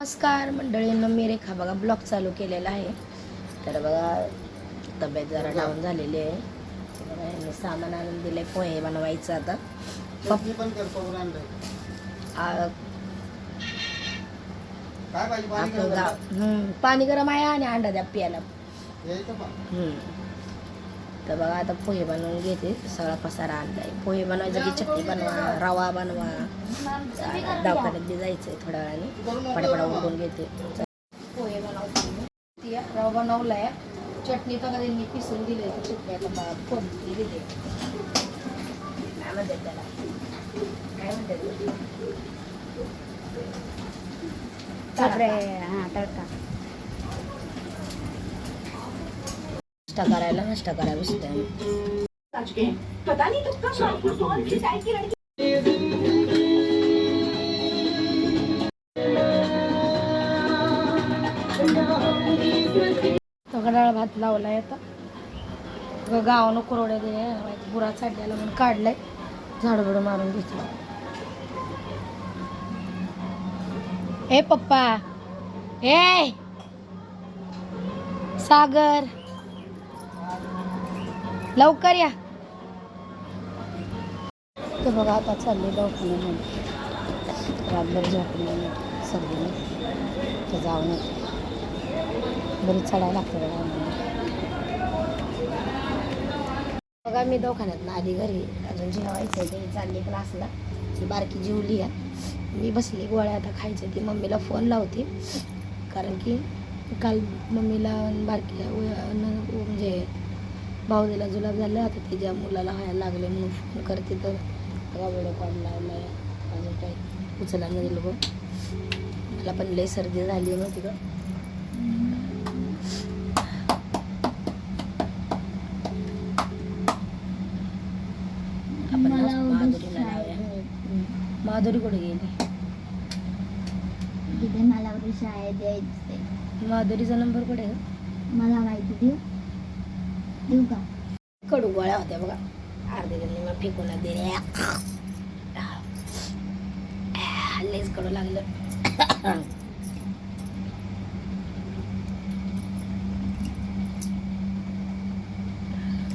नमस्कार मंडळींनो मी रेखा बघा ब्लॉग चालू केलेला आहे. तर बघा तब्येत जरा डाऊन झालेली आहे. ह्यांनी सामान आणून दिले पोहे बनवायचं आता. आपलं गाव पाणी गरम आहे आणि अंडा द्या प्यायला करा. यायचं का हम्म. तर बघा आता पोहे बनवून घेते. सगळा पसारा आणलाय पोहे बनवायचं की चटणी बनवा रवा बनवा. दवाखान्यात बी जायचंय थोड्या वेळाने. पटापटा उरकून घेते. पोहे बनवते. मी. ती रवा बनवलाय. चटणी तर त्यांनी पिसून दिली चटणी आता फोडणी दिली. काय म्हणतात त्याला? काय म्हणतात हा तडका. नाश्ता करायला नाश्ता करायला बसते डाळ भात लावलाय आता. गावानं कुरवड्या दिल्या बुरा चाडल्याला म्हणून काढलाय. झाडबड मारून घेतलं. ए पप्पा. ए! सागर. लवकर या. तर बघा आता चालले दवाखान्यामध्ये रातभर झोपले नाही तर जाऊन येते. बरीच चढायला लागतं बघा बघा मी दवाखान्यात आली घरी. अजून जेवायचं आहे ते चालली क्लासला. ती बारकी जेवली आहे. मी बसली गोळ्या आता खायच्या. ती मम्मीला फोन लावते. कारण की काल मम्मीला बारकी म्हणजे भाऊजीला जुलाब झाला आता तिच्या मुलाला व्हायला लागले म्हणून फोन करते तर. बघा व्हिडिओ कॉल लावलाय. अजून काही उचला नाही बघ मला पण लई सर्दी झाली आहे माहिती का? आपण ना माधुरीला लावूया. माधुरी कुठे गेली? तिथे मला शाळेत माधुरीचा नंबर कुठे आहे? मला माहिती देऊ देऊ का कडू गोळ्या होत्या बघा. अर्धे मग फेकून दिले. लईच कडू लागलं.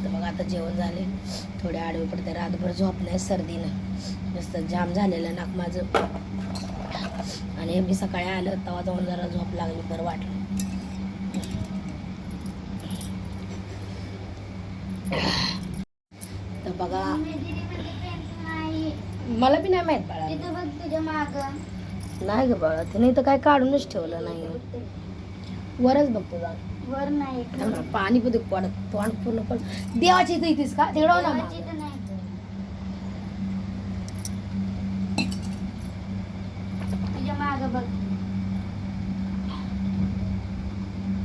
तर बघा आता जेवण झाले. थोडे आडवे पडते. रातभर झोप नाही सर्दीनं. नुसतं जाम झालेलं नाक माझं. आणि मी सकाळी आलं तेव्हा जाऊन जरा झोप लागली. बरं वाटलं तर बघा मला बी नाही माहीत बाळा. तिथं बघ तुझ्या माग. नाही ग बाळा तिने तर काय काढूनच ठेवलं नाही. वरच बघतो जा वर नाही. पाणी पण पडत तोंड पूर्ण पण देवाची इथं इथेच का? तिकडं हो ना देवाची मागं. तर नाही. तुझ्या माग बघ.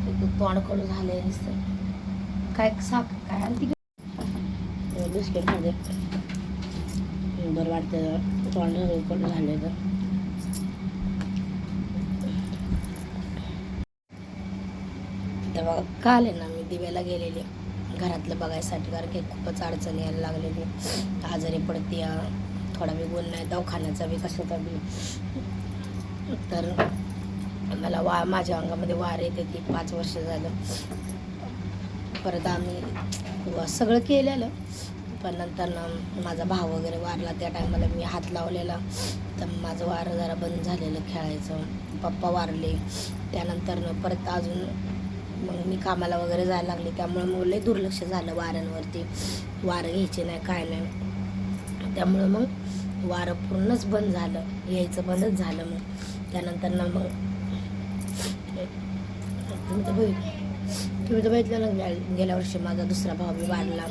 इथं तोंड कडू झालंय नुसतं. काय साख काय आणि ती बिस्किटमध्ये बरं वाटतं तोंड पण झाले तर. तेव्हा काल आहे ना मी दिव्याला गेलेली. घरातलं बघायसाठी कारण की खूपच अडचण यायला लागलेली. आजारी पडते थोडा बी गुण नाही दवाखान्याचा बी कशाचा बी. तर मला वा माझ्या अंगामध्ये वार येते ती पाच वर्ष झालं. परत आम्ही सगळं केलेलं. पण नंतर ना माझा भाव वगैरे वारला त्या टायमाला मी हात लावलेला. तर माझं वार जरा बंद झालेलं खेळायचं. पप्पा वारले. त्यानंतर परत अजून मग मी कामाला वगैरे जायला लागले. त्यामुळे मग लय दुर्लक्ष झालं वाऱ्यांवरती. वारं घ्यायचे नाही काय नाही. त्यामुळं मग वारं पूर्णच बंद झालं. यायचं बंदच झालं मग. त्यानंतर ना मग तुम्ही तर बघितलं. तुम्ही तर बघितलं ना गेल्या वर्षी माझा दुसरा भाऊ बी वारला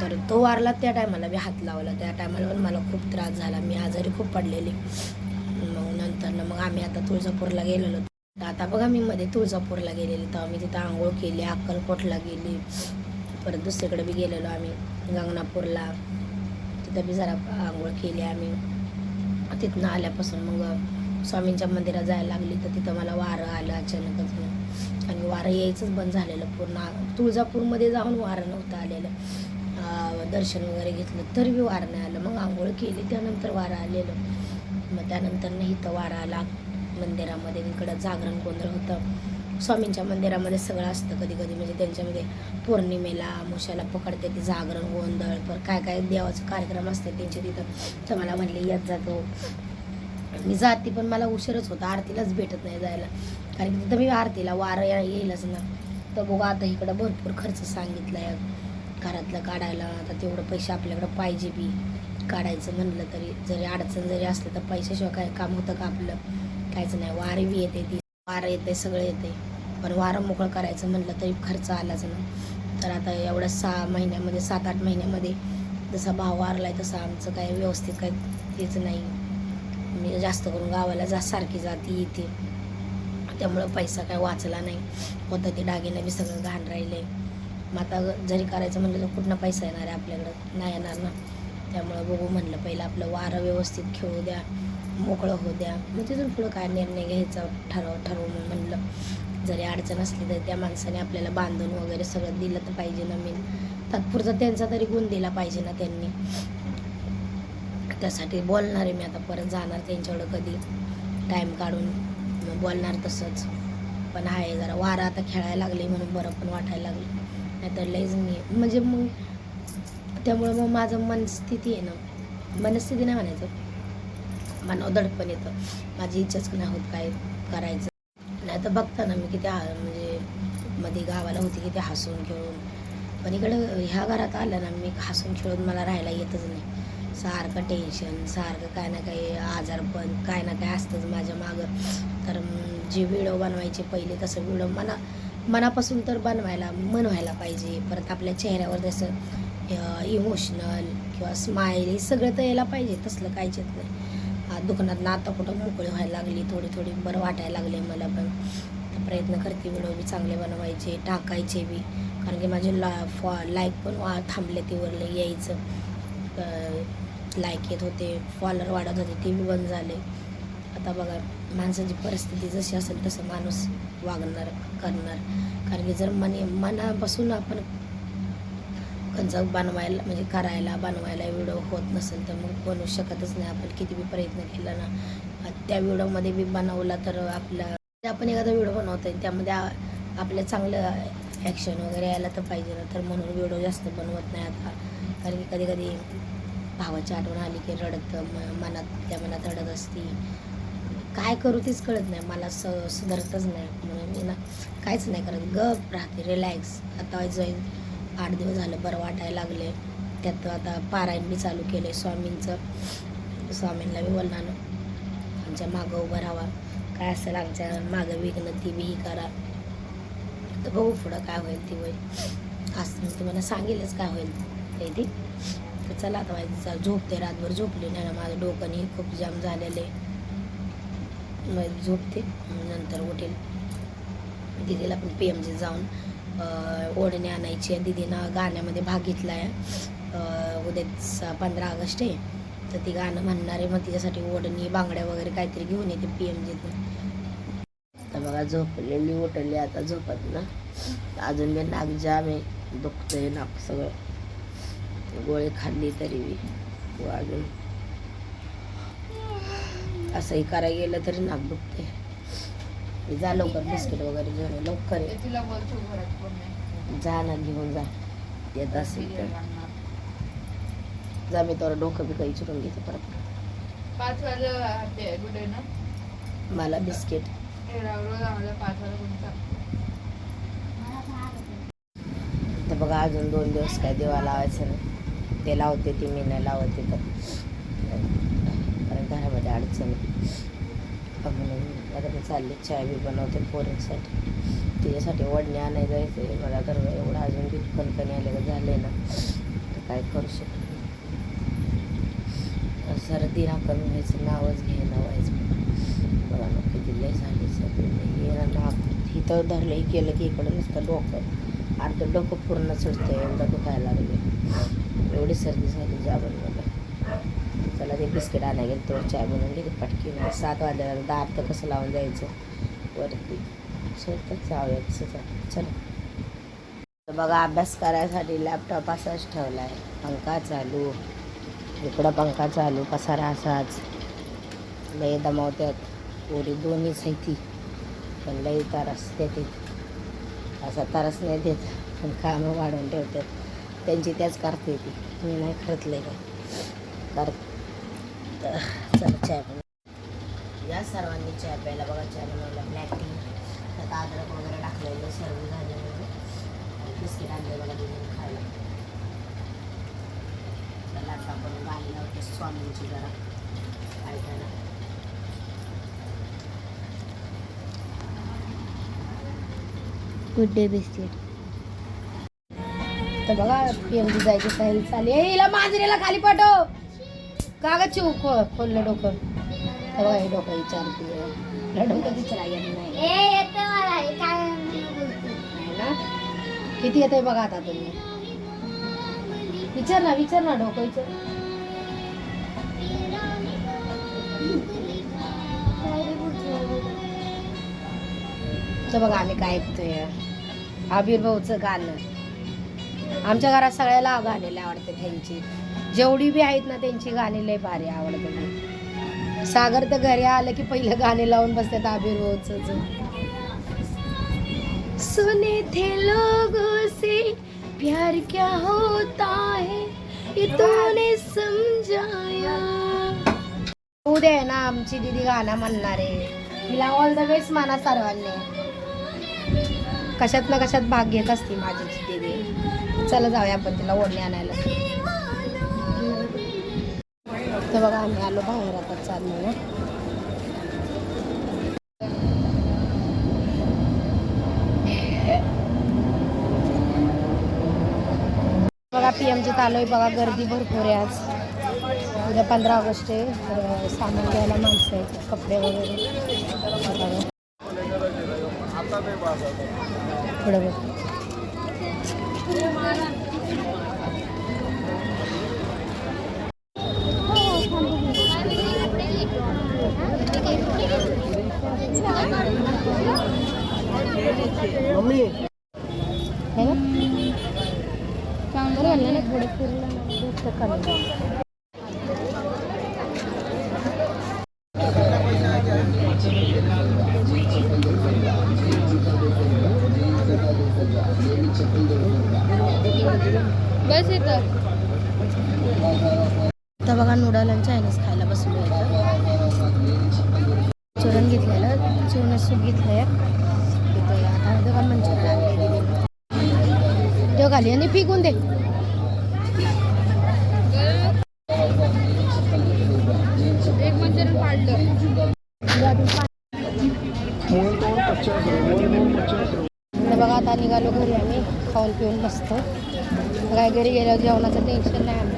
तर तो वारला त्या टायमाला मी हात लावला. त्या टायमाला पण मला खूप त्रास झाला. मी आजारी खूप पडलेली. मग नंतर ना मग आम्ही आता तुळजापूरला गेलेलो. तर आता बघा मी मध्ये तुळजापूरला गेलेली. तेव्हा मी तिथं आंघोळ केली अक्कलकोटला गेली. परत दुसरीकडे बी गेलेलो आम्ही गंगनापूरला तिथं बी जरा आंघोळ केली आम्ही. तिथनं आल्यापासून मग स्वामींच्या मंदिरात जायला लागली. तर तिथं मला वारं आलं अचानकच. मग आणि वारं यायचंच बंद झालेलं पूर्ण. तुळजापूरमध्ये जाऊन वारं नव्हतं आलेलं. दर्शन वगैरे घेतलं तरी बी वारं नाही आलं. मग आंघोळ केली त्यानंतर वारं आलेलं. मग त्यानंतर नाही तर वारा आला. मंदिरामध्ये तिकडं जागरण गोंधळ होतं. स्वामींच्या मंदिरामध्ये सगळं असतं कधी कधी म्हणजे त्यांच्यामध्ये पौर्णिमेला मुशाला पकडते ते जागरण गोंधळ. पर काय काय देवाचं कार्यक्रम असते त्यांचे तिथं. तर मला म्हणले येत जातो मी जाते पण मला उशीरच होता. आरतीलाच भेटत नाही जायला. कारण की तिथं मी आरतीला वारं या- येईलच ना. तर बघू आता इकडं भरपूर खर्च सांगितला आहे घरातलं काढायला. आता तेवढं पैसे आपल्याकडं पाहिजे बी. काढायचं म्हणलं तरी जरी अडचण जरी असलं तर पैशाशिवाय काय काम होतं का आपलं? कायच नाही. वारे बी येते ती वारं येते सगळं येते. पण वारं मोकळं करायचं म्हणलं तरी खर्च आलाच ना. तर आता एवढ्या सहा महिन्यामध्ये सात आठ महिन्यामध्ये जसा भाव वारलाय तसं आमचं काय व्यवस्थित काय तेच नाही. मी जास्त करून गावाला जा सारखी जाती येते. त्यामुळं पैसा काय वाचला नाही. होतं ते दागिने बी सगळं घाण राहिले. मग आता जरी करायचं म्हणलं तर कुठनं पैसा येणार आहे आपल्याकडं? नाही येणार ना. त्यामुळं बघू म्हणलं पहिलं आपलं वारं व्यवस्थित खेळू द्या मोकळं होऊ द्या. मग तिथून पुढं काय निर्णय घ्यायचा ठरव ठरवू मग म्हणलं. जरी अडचण असली तरी त्या माणसाने आपल्याला बांधून वगैरे सगळं दिलं तर पाहिजे ना मी. तात्पुरता त्यांचा तरी गुण दिला पाहिजे ना त्यांनी. त्यासाठी बोलणार आहे मी आता परत जाणार त्यांच्याकडं कधी. टाईम काढून मग बोलणार तसंच. पण आहे जरा वारा आता खेळायला लागले म्हणून बरं पण वाटायला लागलं. नाहीतर लईच मी म्हणजे मग त्यामुळं मग माझं मनस्थिती आहे ना मनस्थिती नाही म्हणायचं. मनावर दडपण येतं. माझी इच्छाच नाही होत काय करायचं. नाही तर बघता ना मी किती म्हणजे मध्ये गावाला होती किती हसून खेळून. पण इकडं ह्या घरात आलं ना मी हसून खेळून मला राहायला येतच नाही. सारखं टेन्शन सारखं काय ना काही आजारपण काय ना काय असतंच माझ्या मागं. तर जे व्हिडिओ बनवायचे पहिले तसं व्हिडिओ मना मनापासून तर बनवायला मन व्हायला पाहिजे. परत आपल्या चेहऱ्यावर जसं इमोशनल किंवा स्माईल हे सगळं तर यायला पाहिजे. तसलं काहीच येत नाही. दुकानात आता कुठं मोकळी व्हायला लागली थोडी थोडी बरं वाटायला लागले मला पण. प्रयत्न करते व्हिडिओ बी चांगले बनवायचे टाकायचे बी. कारण की माझे ला फॉ लाईक पण वा थांबले तीवरलं यायचं. लाईक येत होते फॉलोअर वाढत होते ते बी बंद झाले. आता बघा माणसाची परिस्थिती जशी असेल तसं माणूस वागणार करणार. कारण की जर मने मनापासून आपण कंचा बनवायला म्हणजे करायला बनवायला व्हिडिओ होत नसेल तर मग बनवू शकतच नाही आपण. किती बी प्रयत्न केला ना त्या व्हिडिओमध्ये बी बनवला तर आपला आपण एखादा व्हिडिओ बनवतोय त्यामध्ये आपलं चांगलं ॲक्शन वगैरे यायला तर पाहिजे ना. तर म्हणून व्हिडिओ जास्त बनवत नाही आता. कारण की कधी कधी भावाची आठवण आली की रडत म- मनात त्या मनात रडत असती. काय करू तीच कळत नाही. मला स सुधारतच नाही. म्हणून मी ना काहीच नाही करत. गप राहते रिलॅक्स आता जाईल आठ दिवस झालं बरं वाटायला लागले त्यात आता पारायण बी चालू केलं स्वामींचं. स्वामींना बी बोलणार. आमच्या मागं उभं राहावा. काय असेल आमच्या मागं विघ्न ती बी ही करा. तर बघू पुढं काय होईल ती होईल. असं मी तुम्हाला सांगेलच काय होईल. ते ती. चला आता माझी झोपते रातभर झोपली नाही ना. माझं डोकंही खूप जाम झालेले मग झोपते नंतर उठेल. दिदीला पण पी एम जी जाऊन ओढणी आणायची आहे. दिदीनं गाण्यामध्ये भाग घेतला आहे उद्या पंधरा ऑगस्ट आहे. तर ती गाणं म्हणणार आहे मग तिच्यासाठी ओढणी बांगड्या वगैरे काहीतरी घेऊन येते पी एम जीतून आता बघा झोपलेली उठली. आता झोपत ना. अजून मी नाक जाम आहे. दुखतंय नाक सगळं. गोळी खाल्ली तरी व अजून असंही करायला गेलं तरी नाक दुखते जा लवकर बिस्किट वगैरे घेऊन लवकर जा ना घेऊन जा. येत असेल तर. जा मी तर डोकं बी काही चिरून घेते परत. पाच वाजता ना? मला बिस्किट. तर बघा अजून दोन दिवस काय देवा लावायचं नाही. ते लावते ती मी नाही लावते तर कारण घरामध्ये अडचण म्हणून आता मी चालले चाय बी बनवते पोरींसाठी. तिच्यासाठी वडणे आणायला जायचं आहे मला तर एवढं अजून बी कणकणी आले झालं झाले ना. तर काय करू शकत? नाही. सर्दी ना कमी व्हायचं नावच घ्यायला व्हायचं. बघा ना किती लय झाली सर्दी. ये नाक इथं धरलं हे केलं की इकडं नुसतं डोकं. अर्धं डोकं पूर्ण चढतं एवढं दुखायला लागले एवढी सर्दी झाली जाबन मला चला ते बिस्किट आणायला गेलं तर चाय बनवून गेली पटकी सात वाजल्यावर दार तर कसं लावून जायचं वरती. स्वतःच जाऊया कसं चला. तर बघा अभ्यास करायसाठी लॅपटॉप असाच ठेवला आहे पंखा चालू. इकडं पंखा चालू पसारा असाच. लय दमावत्यात. पोरी दोन्हीच आहे ती. पण लई तारास देते असा तारास नाही देत पण कामं वाढवून ठेवतात. त्यांची त्याच करते ती. मी नाही करत लई काय कर चला चहा पिऊ. या सर्वांनी चहा प्यायला बघा, चहा बनवला ब्लॅक टी त्यात अद्रक वगैरे टाकलेलं, सर्व झालेलं. बिस्किट आणले बघा दिले खायला. चला, आता आपण गाणी लावते स्वामींची जरा. ऐकायला. Good Day biscuit. तर बघा पीएमजी जायची तयारी चालली हिला मांजरीला खाली पाठव. का ग चिव खोललं डोकं. तर बघा हे डोकं विचारते. डोकं विचारा येत नाही. किती येते बघा आता तुम्ही. विचार ना विचार ना डोकं विचार. तर बघा आम्ही काय ऐकतोय. आविर्भाऊचं गाणं. आमच्या घरात सगळ्याला गाणे लय आवडते त्यांची जेवढी बी आहेत ना त्यांची गाणी लय भारी आवडते सागर तर घरी आलं की पहिलं गाणे लावून बसतात रोजच सुने थे लोगों से प्यार क्या होता है ये तूने समझाया. उद्या ना आमची दीदी गाणं म्हणणार आहे. तिला ऑल द बेस्ट माना सर्वांनी. कशात ना कशात भाग घेत असते माझी दीदी चला जाऊया आपण तिला ओढणी आणायला. तर बघा आम्ही आलो बाहेर आता चाललो बघा पी एमजीत आलोय. बघा गर्दी भरपूर आहे आज. उद्या पंधरा ऑगस्ट आहे. सामान घ्यायला माणसं आहेत कपडे वगैरे. थोडं पुढे बघ मम्मी है ना चांगलं म्हणलं ना पुढे फिरलं ना दुसरं कमी बस येतं बघा नूडल आणि चायनीज खायला बसलो इथं. चुरण घेतलेलं चुरण सूप घेतलंय. इथं आता दोघां मंचुरियन आणले दिदी देव घाली आणि पिकून दे. एक मंचुरियन पाडलं तर बघा आता निघालो घरी आम्ही खाऊन पिऊन बसतो. काय घरी गेल्यावर जेवणाचं टेन्शन नाही